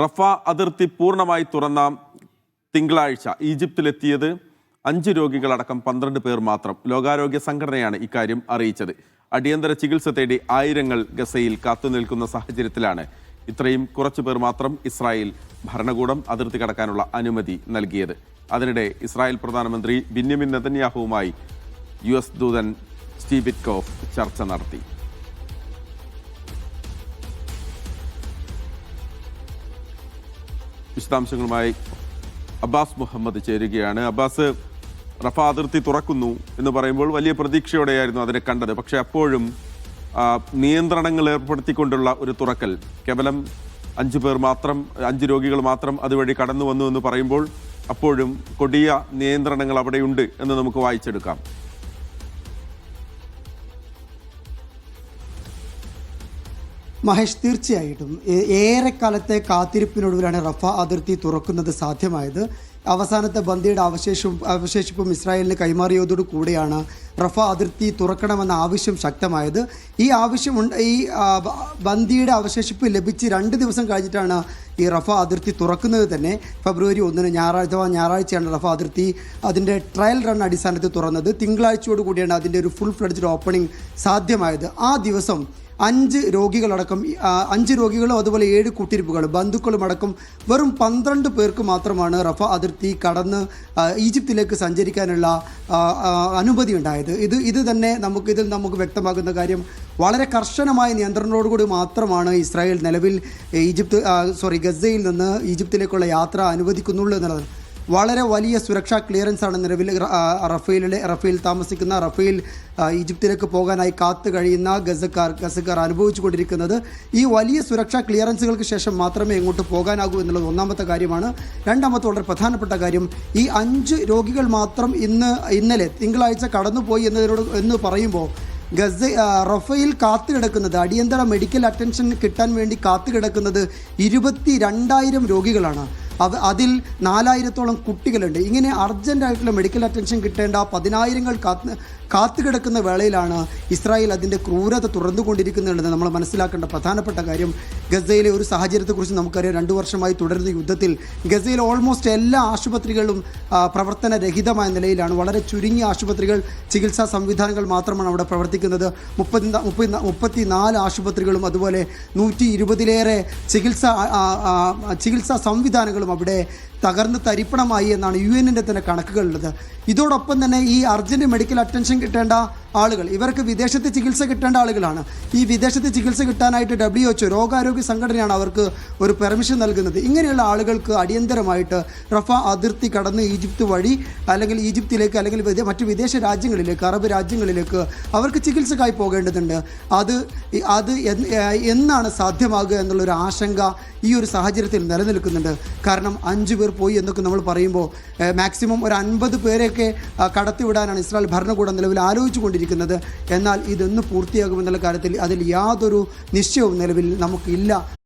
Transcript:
റഫ അതിർത്തി പൂർണമായി തുറന്ന തിങ്കളാഴ്ച ഈജിപ്തിലെത്തിയത് അഞ്ച് രോഗികളടക്കം പന്ത്രണ്ട് പേർ മാത്രം ലോകാരോഗ്യ സംഘടനയാണ് ഇക്കാര്യം അറിയിച്ചത്. അടിയന്തര ചികിത്സ തേടി ആയിരങ്ങൾ ഗസയിൽ കാത്തുനിൽക്കുന്ന സാഹചര്യത്തിലാണ്. ഇത്രയും കുറച്ചു പേർ മാത്രം ഇസ്രായേൽ ഭരണകൂടം അതിർത്തി കടക്കാനുള്ള അനുമതി നൽകിയത്. അതിനിടെ ഇസ്രായേൽ പ്രധാനമന്ത്രി ബിന്യമിൻ നെതന്യാഹുവുമായി യു എസ് ദൂതൻ സ്റ്റീബിറ്റ്കോഫ് ചർച്ച നടത്തി. വിശദാംശങ്ങളുമായി അബ്ബാസ് മുഹമ്മദ് ചേരുകയാണ്. അബ്ബാസ് റഫ അതിർത്തി തുറക്കുന്നു എന്ന് പറയുമ്പോൾ വലിയ പ്രതീക്ഷയോടെയായിരുന്നു അതിനെ കണ്ടത്. പക്ഷെ അപ്പോഴും നിയന്ത്രണങ്ങൾ ഏർപ്പെടുത്തിക്കൊണ്ടുള്ള ഒരു തുറക്കൽ കേവലം അഞ്ചു പേർ മാത്രം അഞ്ച് രോഗികൾ മാത്രം അതുവഴി കടന്നു വന്നു എന്ന് പറയുമ്പോൾ അപ്പോഴും കൊടിയ നിയന്ത്രണങ്ങൾ അവിടെയുണ്ട് എന്ന് നമുക്ക് വായിച്ചെടുക്കാം. മഹേഷ് തീർച്ചയായിട്ടും. ഏറെക്കാലത്തെ കാത്തിരിപ്പിനൊടുവിലാണ് റഫ അതിർത്തി തുറക്കുന്നത് സാധ്യമായത്. അവസാനത്തെ ബന്ദിയുടെ അവശേഷം അവശേഷിപ്പും ഇസ്രായേലിന് കൈമാറിയതോടു കൂടിയാണ് റഫ അതിർത്തി തുറക്കണമെന്ന ആവശ്യം ശക്തമായത്. ഈ ആവശ്യം ഈ ബന്ദിയുടെ അവശേഷിപ്പ് ലഭിച്ച് രണ്ട് ദിവസം കഴിഞ്ഞിട്ടാണ് ഈ റഫ അതിർത്തി തുറക്കുന്നത് തന്നെ. ഫെബ്രുവരി ഒന്നിന് ഞായറാഴ്ച ഞായറാഴ്ചയാണ് റഫ അതിർത്തി അതിന്റെ ട്രയൽ റൺ അടിസ്ഥാനത്തിൽ തുറന്നത്. തിങ്കളാഴ്ചയോട് കൂടിയാണ് അതിന്റെ ഒരു ഫുൾ ഫ്ലഡ്ജ് ഓപ്പണിംഗ് സാധ്യമായത്. ആ ദിവസം അഞ്ച് രോഗികളടക്കം അഞ്ച് രോഗികളും അതുപോലെ ഏഴ് കൂട്ടിരിപ്പുകൾ ബന്ധുക്കളും അടക്കം വെറും പന്ത്രണ്ട് പേർക്ക് മാത്രമാണ് റഫ അതിർത്തി കടന്ന് ഈജിപ്തിലേക്ക് സഞ്ചരിക്കാനുള്ള അനുമതി ഉണ്ടായത്. ഇത് ഇത് തന്നെ നമുക്ക് ഇതിൽ നമുക്ക് വ്യക്തമാകുന്ന കാര്യം വളരെ കർശനമായ നിയന്ത്രണത്തോടുകൂടി മാത്രമാണ് ഇസ്രായേൽ നിലവിൽ ഈജിപ്ത് സോറി ഗസയിൽ നിന്ന് ഈജിപ്തിലേക്കുള്ള യാത്ര അനുവദിക്കുന്നുള്ളൂ എന്നുള്ളതാണ്. വളരെ വലിയ സുരക്ഷാ ക്ലിയറൻസ് ആണ് നിലവിൽ റഫേലിലെ റഫേൽ താമസിക്കുന്ന റഫേൽ ഈജിപ്തിലേക്ക് പോകാനായി കാത്തു കഴിയുന്ന ഗസക്കാർ ഗസക്കാർ അനുഭവിച്ചു കൊണ്ടിരിക്കുന്നത് ഈ വലിയ സുരക്ഷാ ക്ലിയറൻസുകൾക്ക് ശേഷം മാത്രമേ ഇങ്ങോട്ട് പോകാനാകൂ എന്നുള്ളത് ഒന്നാമത്തെ കാര്യമാണ്. രണ്ടാമത്തെ വളരെ പ്രധാനപ്പെട്ട കാര്യം ഈ അഞ്ച് രോഗികൾ മാത്രം ഇന്ന് ഇന്നലെ തിങ്കളാഴ്ച കടന്നുപോയി എന്നതിനോട് എന്ന് പറയുമ്പോൾ ഗസ റഫയിൽ റഫേൽ കാത്തു കിടക്കുന്നത് അടിയന്തര മെഡിക്കൽ അറ്റൻഷൻ കിട്ടാൻ വേണ്ടി കാത്തു കിടക്കുന്നത് ഇരുപത്തി രണ്ടായിരം രോഗികളാണ്. അവ അതിൽ നാലായിരത്തോളം കുട്ടികളുണ്ട്. ഇങ്ങനെ അർജന്റായിട്ടുള്ള മെഡിക്കൽ അറ്റൻഷൻ കിട്ടേണ്ട പതിനായിരങ്ങൾ കാത്ത് കാത്തു കിടക്കുന്ന വേളയിലാണ് ഇസ്രായേൽ അതിന്റെ ക്രൂരത തുറന്നുകൊണ്ടിരിക്കുന്നുണ്ടെന്ന് നമ്മൾ മനസ്സിലാക്കേണ്ട പ്രധാനപ്പെട്ട കാര്യം. ഗസയിലെ ഒരു സാഹചര്യത്തെക്കുറിച്ച് നമുക്കറിയാം. രണ്ടു വർഷമായി തുടരുന്ന യുദ്ധത്തിൽ ഗസയിൽ ഓൾമോസ്റ്റ് എല്ലാ ആശുപത്രികളും പ്രവർത്തനരഹിതമായ നിലയിലാണ്. വളരെ ചുരുങ്ങിയ ആശുപത്രികൾ ചികിത്സാ സംവിധാനങ്ങൾ മാത്രമാണ് അവിടെ പ്രവർത്തിക്കുന്നത്. മുപ്പത്തി മുപ്പത്തി മുപ്പത്തി നാല് ആശുപത്രികളും അതുപോലെ നൂറ്റി ഇരുപതിലേറെ ചികിത്സ ചികിത്സാ സംവിധാനങ്ങളും അവിടെ തകർന്ന് തരിപ്പണമായി എന്നാണ് യു എന്നിന്റെ തന്നെ കണക്കുകളുള്ളത്. ഇതോടൊപ്പം തന്നെ ഈ അർജന്റ് മെഡിക്കൽ അറ്റൻഷൻ കിട്ടേണ്ട ആളുകൾ ഇവർക്ക് വിദേശത്ത് ചികിത്സ കിട്ടേണ്ട ആളുകളാണ്. ഈ വിദേശത്ത് ചികിത്സ കിട്ടാനായിട്ട് ഡബ്ല്യു എച്ച് രോഗാരോഗ്യ സംഘടനയാണ് അവർക്ക് ഒരു പെർമിഷൻ നൽകുന്നത്. ഇങ്ങനെയുള്ള ആളുകൾക്ക് അടിയന്തരമായിട്ട് റഫ അതിർത്തി കടന്ന് ഈജിപ്ത് വഴി അല്ലെങ്കിൽ ഈജിപ്തിലേക്ക് അല്ലെങ്കിൽ മറ്റ് വിദേശ രാജ്യങ്ങളിലേക്ക് അറബ് രാജ്യങ്ങളിലേക്ക് അവർക്ക് ചികിത്സക്കായി പോകേണ്ടതുണ്ട്. അത് അത് എന്നാണ് സാധ്യമാകുക എന്നുള്ളൊരു ആശങ്ക ഈ ഒരു സാഹചര്യത്തിൽ നിലനിൽക്കുന്നുണ്ട്. കാരണം അഞ്ച് പേർ പോയി എന്നൊക്കെ നമ്മൾ പറയുമ്പോൾ മാക്സിമം ഒരു അൻപത് പേരെയൊക്കെ കടത്തിവിടാനാണ് ഇസ്രായേൽ ഭരണകൂടം നിലവിൽ ആലോചിച്ചു കൊണ്ടിരിക്കുന്നത് എന്നാൽ ഇതൊന്ന് പൂർത്തിയാകുമെന്നുള്ള കാര്യത്തിൽ അതിൽ യാതൊരു നിശ്ചയവും നിലവിൽ നമുക്കില്ല.